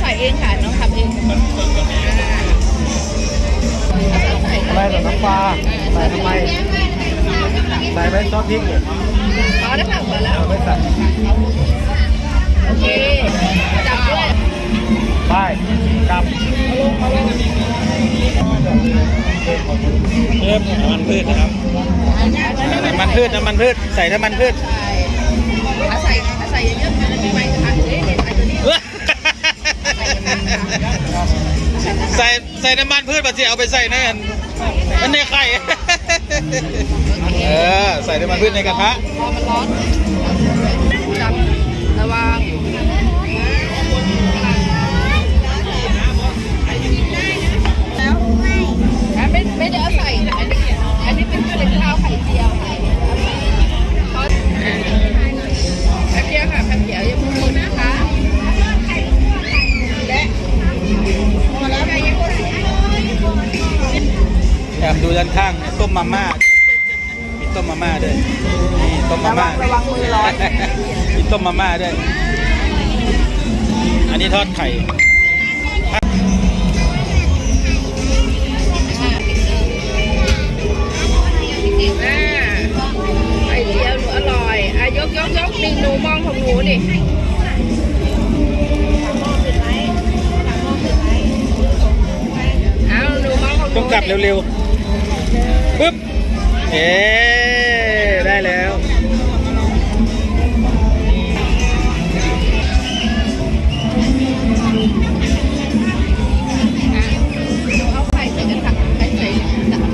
ใส่เองค่ะน้องทำเองอ่าเอาใส่อะไรเหรอน้ำปลาใส่ทำไม ใส่ไว้ซอสพริกเนี่ย ไปกลับเพิ่มน้ำมันพืชนะครับน้ำมันพืชน้ำมันพืชใส่น้ำมันพืชใส่ใส่เอาใส่เยอะๆมันจะมีใบกระทะเอ๊ะเนี่ยใส่ตัวนี้ใส่ใส่น้ำมันพืชมาสิเอาไปใส่ในอันอันในไข่เออใส่น้ำมันพืชในกระทะพอมันร้อนจับระวัง ดูด้านข้างเนี่ยต้มมาม่ามีต้มมาม่าด้วยนี่ต้มมาม่าระวังมือร้อนมีต้มมาม่าด้วย อันนี้ทอดไข่อ่าไอเดียวหนูอร่อยอะยกยกยกนี่หนูมองของหนูดิเอาหนูมองของหนูต้องกลับเร็วๆ ปึ๊บเอ๊ได้แล้วเอาไข่ใส่กระถางไข่ใส่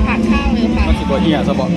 ผักข้าวเลยค่ะมันสิบเฮียสบอ